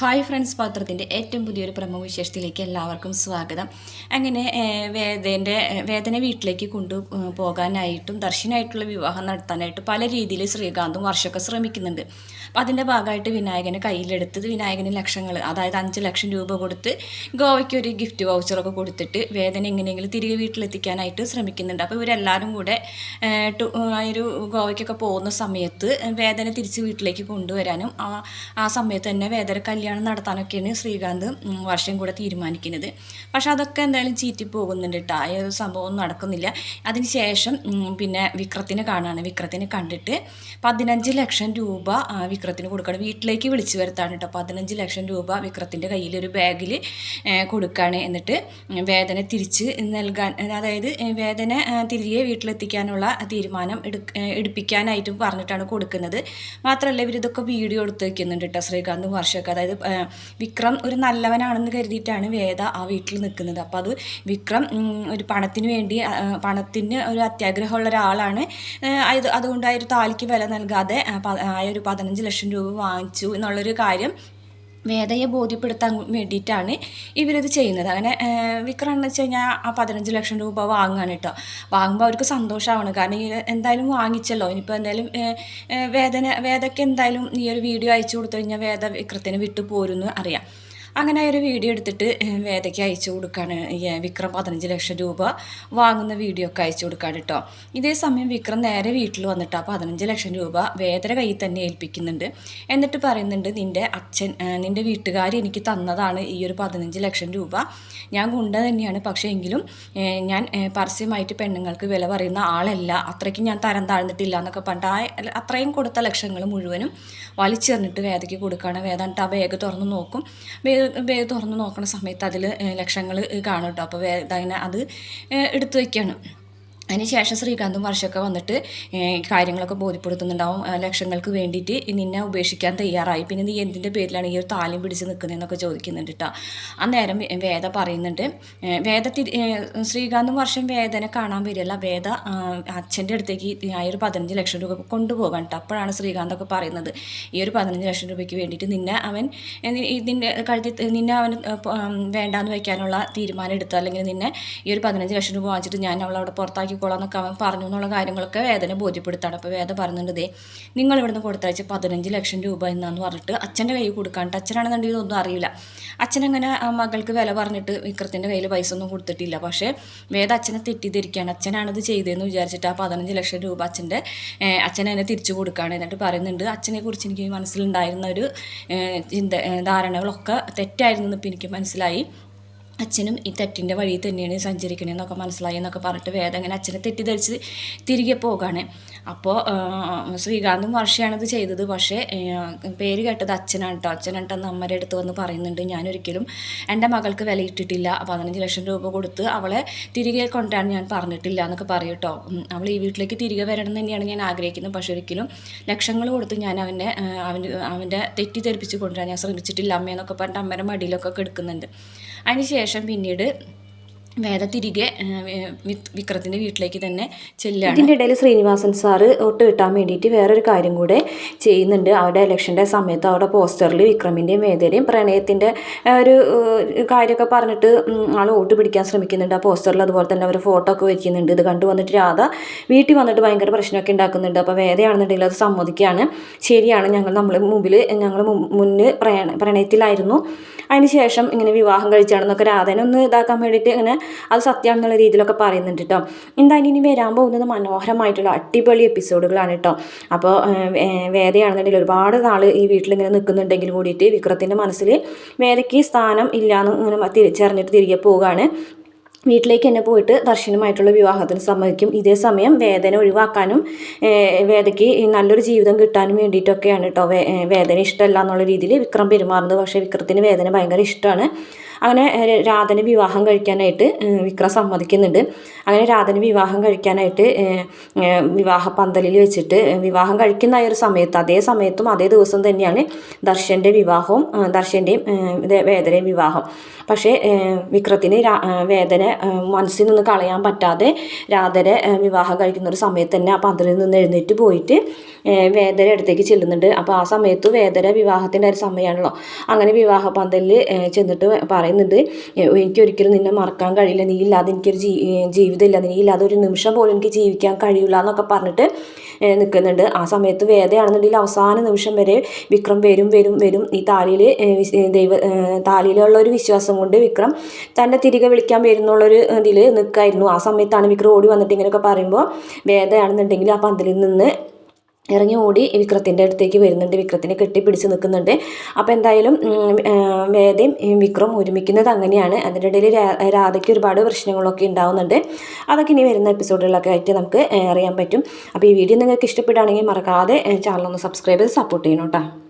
Hi friends പാത്രത്തിന്റെ ഏറ്റവും പുതിയൊരു പ്രമുഖ വിശേഷത്തിലേക്ക് എല്ലാവർക്കും സ്വാഗതം. അങ്ങനെ വേദന്റെ വേദനെ വീട്ടിലേക്ക് കൊണ്ടു പോകാനായിട്ടും ദർശനമായിട്ടുള്ള വിവാഹം നടത്താനായിട്ട് പല രീതിയിൽ ശ്രീകാന്തും വർഷമൊക്കെ ശ്രമിക്കുന്നുണ്ട്. അപ്പം അതിന്റെ ഭാഗമായിട്ട് വിനായകനെ കയ്യിലെടുത്തത് വിനായകന് ലക്ഷങ്ങൾ അതായത് അഞ്ച് ലക്ഷം രൂപ കൊടുത്ത് ഗോവയ്ക്ക് ഒരു ഗിഫ്റ്റ് വൗച്ചറൊക്കെ കൊടുത്തിട്ട് വേദന എങ്ങനെയെങ്കിലും തിരികെ വീട്ടിലെത്തിക്കാനായിട്ട് ശ്രമിക്കുന്നുണ്ട്. അപ്പോൾ ഇവരെല്ലാവരും കൂടെ ഒരു ഗോവയ്ക്കൊക്കെ പോകുന്ന സമയത്ത് വേദന തിരിച്ച് വീട്ടിലേക്ക് കൊണ്ടുവരാനും ആ ആ സമയത്ത് തന്നെ വേദന കല്യാണം നടത്താനൊക്കെയാണ് ശ്രീകാന്ത് വർഷം കൂടെ തീരുമാനിക്കുന്നത്. പക്ഷെ അതൊക്കെ എന്തായാലും ചീറ്റി പോകുന്നുണ്ട് കേട്ടോ ആ ഒരു സംഭവം നടക്കുന്നില്ല. അതിന് ശേഷം പിന്നെ വിക്രത്തിനെ കാണുകയാണ് വിക്രത്തിനെ കണ്ടിട്ട് പതിനഞ്ച് ലക്ഷം രൂപ വിക്രത്തിന് കൊടുക്കണം. വീട്ടിലേക്ക് വിളിച്ചു വരുത്താണ് കേട്ടോ പതിനഞ്ച് ലക്ഷം രൂപ വിക്രത്തിന്റെ കയ്യിൽ ഒരു ബാഗിൽ കൊടുക്കുകയാണ് എന്നിട്ട് വേദന തിരിച്ച് നൽകാൻ അതായത് വേദന തിരികെ വീട്ടിലെത്തിക്കാനുള്ള തീരുമാനം എടുക്ക എടുപ്പിക്കാനായിട്ടും പറഞ്ഞിട്ടാണ് കൊടുക്കുന്നത്. മാത്രമല്ല ഇവരിതൊക്കെ വീഡിയോ എടുത്ത് വയ്ക്കുന്നുണ്ട് കേട്ടോ ശ്രീകാന്തും വർഷമൊക്കെ. അതായത് വിക്രം ഒരു നല്ലവനാണെന്ന് കരുതിയിട്ടാണ് വേദ ആ വീട്ടിൽ നിൽക്കുന്നത്. അപ്പോൾ അത് വിക്രം ഒരു പണത്തിന് വേണ്ടി പണത്തിന് ഒരു അത്യാഗ്രഹമുള്ള ഒരാളാണ്. അതുകൊണ്ട് ആ ഒരു താലിക്ക് വില നൽകാതെ ആ ഒരു പതിനഞ്ച് ലക്ഷം രൂപ വാങ്ങിച്ചു എന്നുള്ളൊരു കാര്യം വേദയെ ബോധ്യപ്പെടുത്താൻ വേണ്ടിയിട്ടാണ് ഇവരിത് ചെയ്യുന്നത്. അങ്ങനെ വിക്രം എന്ന് വെച്ച് കഴിഞ്ഞാൽ ആ പതിനഞ്ച് ലക്ഷം രൂപ വാങ്ങുകയാണ് കേട്ടോ. വാങ്ങുമ്പോൾ അവർക്ക് സന്തോഷമാണ് കാരണം ഈ എന്തായാലും വാങ്ങിച്ചല്ലോ. ഇനിയിപ്പോൾ എന്തായാലും വേദന വേദയ്ക്ക് എന്തായാലും ഈ ഒരു വീഡിയോ അയച്ചു കൊടുത്തു കഴിഞ്ഞാൽ വേദ വിക്രത്തിന് വിട്ടു പോരുമെന്ന് അറിയാം. അങ്ങനെ ഒരു വീഡിയോ എടുത്തിട്ട് വേദയ്ക്ക് അയച്ചു കൊടുക്കാണ്. വിക്രം പതിനഞ്ച് ലക്ഷം രൂപ വാങ്ങുന്ന വീഡിയോ ഒക്കെ അയച്ചു കൊടുക്കാണ് കേട്ടോ ഇതേ സമയം വിക്രം നേരെ വീട്ടിൽ വന്നിട്ട് ആ പതിനഞ്ച് ലക്ഷം രൂപ വേദന കയ്യിൽ തന്നെ ഏൽപ്പിക്കുന്നുണ്ട്. എന്നിട്ട് പറയുന്നുണ്ട് നിന്റെ അച്ഛൻ നിന്റെ വീട്ടുകാർ എനിക്ക് തന്നതാണ് ഈ ഒരു പതിനഞ്ച് ലക്ഷം രൂപ. ഞാൻ ഗുണ്ട തന്നെയാണ്. പക്ഷേ എങ്കിലും ഞാൻ പരസ്യമായിട്ട് പെണ്ണുങ്ങൾക്ക് വില പറയുന്ന ആളല്ല. അത്രയ്ക്ക് ഞാൻ തരം താഴ്ന്നിട്ടില്ല എന്നൊക്കെ പറഞ്ഞിട്ട് ആ അത്രയും കൊടുത്ത ലക്ഷങ്ങൾ മുഴുവനും വലിച്ചെറിഞ്ഞിട്ട് വേദയ്ക്ക് കൊടുക്കുകയാണ് വേദ ആ ബാഗ് തുറന്ന് നോക്കും. ബാഗ് തുറന്ന് നോക്കുന്ന സമയത്ത് അതിൽ ലക്ഷങ്ങൾ കാണും കേട്ടോ അപ്പോൾ അതിനെ അത് എടുത്തു വയ്ക്കുകയാണ് അതിനുശേഷം ശ്രീകാന്തും വർഷമൊക്കെ വന്നിട്ട് കാര്യങ്ങളൊക്കെ ബോധ്യപ്പെടുത്തുന്നുണ്ടാവും ലക്ഷങ്ങൾക്ക് വേണ്ടിയിട്ട് നിന്നെ ഉപേക്ഷിക്കാൻ തയ്യാറായി. പിന്നെ നീ എന്തിന്റെ പേരിലാണ് ഈ ഒരു താലിം പിടിച്ച് നിൽക്കുന്നതെന്നൊക്കെ ചോദിക്കുന്നുണ്ട് കേട്ടോ അന്നേരം വേദ പറയുന്നുണ്ട് വേദ തിരി ശ്രീകാന്തും വർഷം വേദനെ കാണാൻ വരില്ല വേദ അച്ഛന്റെ അടുത്തേക്ക് ആ ഒരു പതിനഞ്ച് ലക്ഷം രൂപ കൊണ്ടുപോകാൻ കേട്ടോ അപ്പോഴാണ് ശ്രീകാന്തൊക്കെ പറയുന്നത് ഈ ഒരു പതിനഞ്ച് ലക്ഷം രൂപയ്ക്ക് വേണ്ടിയിട്ട് നിന്നെ അവൻ ഇതിന്റെ കഴുതി നിന്നെ അവൻ വേണ്ടാന്ന് വയ്ക്കാനുള്ള തീരുമാനം എടുത്തു? അല്ലെങ്കിൽ നിന്നെ ഈ ഒരു പതിനഞ്ച് ലക്ഷം രൂപ വാങ്ങിച്ചിട്ട് ഞാൻ അവളവിടെ അവിടെ പുറത്താക്കിക്കോളാം എന്നൊക്കെ അവൻ പറഞ്ഞു എന്നുള്ള കാര്യങ്ങളൊക്കെ വേദന ബോധ്യപ്പെടുത്താണ്. അപ്പോൾ വേദ പറയുന്നുണ്ട് ദേ നിങ്ങൾ ഇവിടുന്ന് കൊടുത്തയച്ച് പതിനഞ്ച് ലക്ഷം രൂപ എന്നാന്ന് പറഞ്ഞിട്ട് അച്ഛന്റെ കയ്യിൽ കൊടുക്കാണ്ട് അച്ഛനാണെന്നുണ്ടെങ്കിൽ ഒന്നും അറിയില്ല. അച്ഛനങ്ങനെ മകൾക്ക് വില പറഞ്ഞിട്ട് വിക്രത്തിന്റെ കയ്യിൽ പൈസ ഒന്നും കൊടുത്തിട്ടില്ല. പക്ഷേ വേദ അച്ഛനെ തെറ്റിദ്ധരിക്കുകയാണ്. അച്ഛനാണിത് ചെയ്തതെന്ന് വിചാരിച്ചിട്ട് ആ പതിനഞ്ച് ലക്ഷം രൂപ അച്ഛന്റെ അച്ഛനെ അതിനെ തിരിച്ചു കൊടുക്കുകയാണ് എന്നിട്ട് പറയുന്നുണ്ട്. അച്ഛനെ കുറിച്ച് എനിക്ക് മനസ്സിലുണ്ടായിരുന്ന ഒരു ചിന്ത ധാരണകളൊക്കെ തെറ്റായിരുന്നു എന്ന് ഇപ്പം എനിക്ക് മനസ്സിലായി. അച്ഛനും ഈ തെറ്റിന്റെ വഴി തന്നെയാണ് സഞ്ചരിക്കണതെന്നൊക്കെ മനസ്സിലായി എന്നൊക്കെ പറഞ്ഞിട്ട് വേദം അങ്ങനെ അച്ഛനെ തെറ്റിദ്ധരിച്ച് തിരികെ പോകാണ്. അപ്പോൾ ശ്രീകാന്തും വർഷയാണിത് ചെയ്തത്. പക്ഷേ പേര് കേട്ടത് അച്ഛനാണ് കേട്ടോ അച്ഛനായിട്ടെന്ന് അമ്മയുടെ അടുത്ത് വന്ന് പറയുന്നുണ്ട് ഞാനൊരിക്കലും എന്റെ മകൾക്ക് വിലയിട്ടിട്ടില്ല പതിനഞ്ച് ലക്ഷം രൂപ കൊടുത്ത് അവളെ തിരികെ കൊണ്ടാണ് ഞാൻ പറഞ്ഞിട്ടില്ല എന്നൊക്കെ പറയും കേട്ടോ അവൾ ഈ വീട്ടിലേക്ക് തിരികെ വരണം തന്നെയാണ് ഞാൻ ആഗ്രഹിക്കുന്നത്. പക്ഷേ ഒരിക്കലും ലക്ഷങ്ങൾ കൊടുത്ത് ഞാൻ അവനെ അവന്റെ അവന്റെ തെറ്റിദ്ധരിപ്പിച്ച് കൊണ്ടുവരാൻ ഞാൻ ശ്രമിച്ചിട്ടില്ല അമ്മയെന്നൊക്കെ പറഞ്ഞിട്ട് അമ്മയുടെ മടിയിലൊക്കെ കിടക്കുന്നുണ്ട്. അതിനുശേഷം പിന്നീട് വേദ തിരികെ വിക്രത്തിന്റെ വീട്ടിലേക്ക് തന്നെ ചെല്ലുകയാണ് ഇതിന്റെ ഇടയിൽ ശ്രീനിവാസൻ സാറ് ഒട്ട് കിട്ടാൻ വേണ്ടിയിട്ട് വേറൊരു കാര്യം കൂടെ ചെയ്യുന്നുണ്ട്. അവരുടെ ഇലക്ഷന്റെ സമയത്ത് അവിടെ പോസ്റ്ററിൽ വിക്രമിന്റെയും വേദയുടെയും പ്രണയത്തിന്റെ ഒരു കാര്യമൊക്കെ പറഞ്ഞിട്ട് ആൾ വോട്ട് പിടിക്കാൻ ശ്രമിക്കുന്നുണ്ട്. ആ പോസ്റ്ററിൽ അതുപോലെ തന്നെ അവർ ഫോട്ടോ ഒക്കെ വയ്ക്കുന്നുണ്ട് ഇത് കണ്ടു വന്നിട്ട് രാധ വീട്ടിൽ വന്നിട്ട് ഭയങ്കര പ്രശ്നമൊക്കെ ഉണ്ടാക്കുന്നുണ്ട്. അപ്പോൾ വേദയാണെന്നുണ്ടെങ്കിൽ അത് സമ്മതിക്കുകയാണ് ശരിയാണ് ഞങ്ങൾ നമ്മൾ മുമ്പിൽ ഞങ്ങൾ പ്രണയ പ്രണയത്തിലായിരുന്നു. അതിന് ശേഷം ഇങ്ങനെ വിവാഹം കഴിച്ചാണെന്നൊക്കെ രാധനെ ഒന്ന് ഇതാക്കാൻ വേണ്ടിയിട്ട് ഇങ്ങനെ അത് സത്യമാണെന്നുള്ള രീതിയിലൊക്കെ പറയുന്നുണ്ട് കേട്ടോ എന്തായാലും ഇനി വരാൻ പോകുന്നത് മനോഹരമായിട്ടുള്ള അടിപൊളി എപ്പിസോഡുകളാണ് കേട്ടോ അപ്പോൾ വേദയാണെന്നുണ്ടെങ്കിൽ ഒരുപാട് നാൾ ഈ വീട്ടിലിങ്ങനെ നിൽക്കുന്നുണ്ടെങ്കിൽ കൂടിയിട്ട് വിക്രത്തിന്റെ മനസ്സിൽ വേദയ്ക്ക് സ്ഥാനം ഇല്ലയെന്ന് ഇങ്ങനെ തിരിച്ചറിഞ്ഞിട്ട് തിരികെ പോവുകയാണ്. വീട്ടിലേക്ക് തന്നെ പോയിട്ട് ദർശനമായിട്ടുള്ള വിവാഹത്തിന് സമ്മതിക്കും. ഇതേ സമയം വേദന ഒഴിവാക്കാനും വേദയ്ക്ക് നല്ലൊരു ജീവിതം കിട്ടാനും വേണ്ടിയിട്ടൊക്കെയാണ് കേട്ടോ വേദന ഇഷ്ടമല്ല എന്നുള്ള രീതിയിൽ വിക്രം പെരുമാറുന്നത്. പക്ഷേ വിക്രത്തിന് വേദന ഭയങ്കര ഇഷ്ടമാണ്. അങ്ങനെ രാധന വിവാഹം കഴിക്കാനായിട്ട് വിക്രം സമ്മതിക്കുന്നുണ്ട്. അങ്ങനെ രാധനെ വിവാഹം കഴിക്കാനായിട്ട് വിവാഹ പന്തലിൽ വെച്ചിട്ട് വിവാഹം കഴിക്കുന്ന ആ ഒരു സമയത്ത് അതേ സമയത്തും അതേ ദിവസം തന്നെയാണ് ദർശന്റെ വിവാഹവും ദർശന്റെയും വേദനയും വിവാഹം. പക്ഷേ വിക്രത്തിന് വേദന മനസ്സിൽ നിന്ന് കളയാൻ പറ്റാതെ രാധനെ വിവാഹം കഴിക്കുന്ന ഒരു സമയത്ത് തന്നെ ആ പന്തലിൽ നിന്ന് എഴുന്നേറ്റ് പോയിട്ട് വേദന അടുത്തേക്ക് ചെല്ലുന്നുണ്ട്. അപ്പോൾ ആ സമയത്ത് വേദന വിവാഹത്തിന്റെ ഒരു സമയമാണല്ലോ. അങ്ങനെ വിവാഹ പന്തലിൽ ചെന്നിട്ട് ചെന്നിട്ട് പറയുന്നുണ്ട് എനിക്കൊരിക്കലും നിന്നെ മറക്കാൻ കഴിയില്ല. നീ ഇല്ലാതെ എനിക്കൊരു ജീ ജീവിതമില്ല. നീ ഇല്ലാതെ ഒരു നിമിഷം പോലും എനിക്ക് ജീവിക്കാൻ കഴിയില്ല എന്നൊക്കെ പറഞ്ഞിട്ട് നിൽക്കുന്നുണ്ട്. ആ സമയത്ത് വേദയാണെന്നുണ്ടെങ്കിൽ അവസാന നിമിഷം വരെ വിക്രം വരും വരും വരും. ഈ താലിയിൽ ദൈവ താലിയിലുള്ള ഒരു വിശ്വാസം കൊണ്ട് വിക്രം തന്നെ തിരികെ വിളിക്കാൻ വരുന്നുള്ളൊരു ഇതിൽ നിൽക്കായിരുന്നു. ആ സമയത്താണ് വിക്രം ഓടി വന്നിട്ട് ഇങ്ങനെയൊക്കെ പറയുമ്പോൾ വേദയാണെന്നുണ്ടെങ്കിൽ ആ പന്തലിൽ നിന്ന് ഇറങ്ങി ഓടി വിക്രത്തിന്റെ അടുത്തേക്ക് വരുന്നുണ്ട്. വിക്രത്തിനെ കെട്ടിപ്പിടിച്ച് നിൽക്കുന്നുണ്ട്. അപ്പോൾ എന്തായാലും വേദയും വിക്രം ഒരുമിക്കുന്നത് അങ്ങനെയാണ്. അതിന്റെ ഇടയിൽ രാധയ്ക്ക് ഒരുപാട് പ്രശ്നങ്ങളൊക്കെ ഉണ്ടാവുന്നുണ്ട്. അതൊക്കെ ഇനി വരുന്ന എപ്പിസോഡുകളൊക്കെ ആയിട്ട് നമുക്ക് അറിയാൻ പറ്റും. അപ്പോൾ ഈ വീഡിയോ നിങ്ങൾക്ക് ഇഷ്ടപ്പെടുകയാണെങ്കിൽ മറക്കാതെ ചാനൽ ഒന്ന് സബ്സ്ക്രൈബ് ചെയ്ത് സപ്പോർട്ട് ചെയ്യണം കേട്ടോ.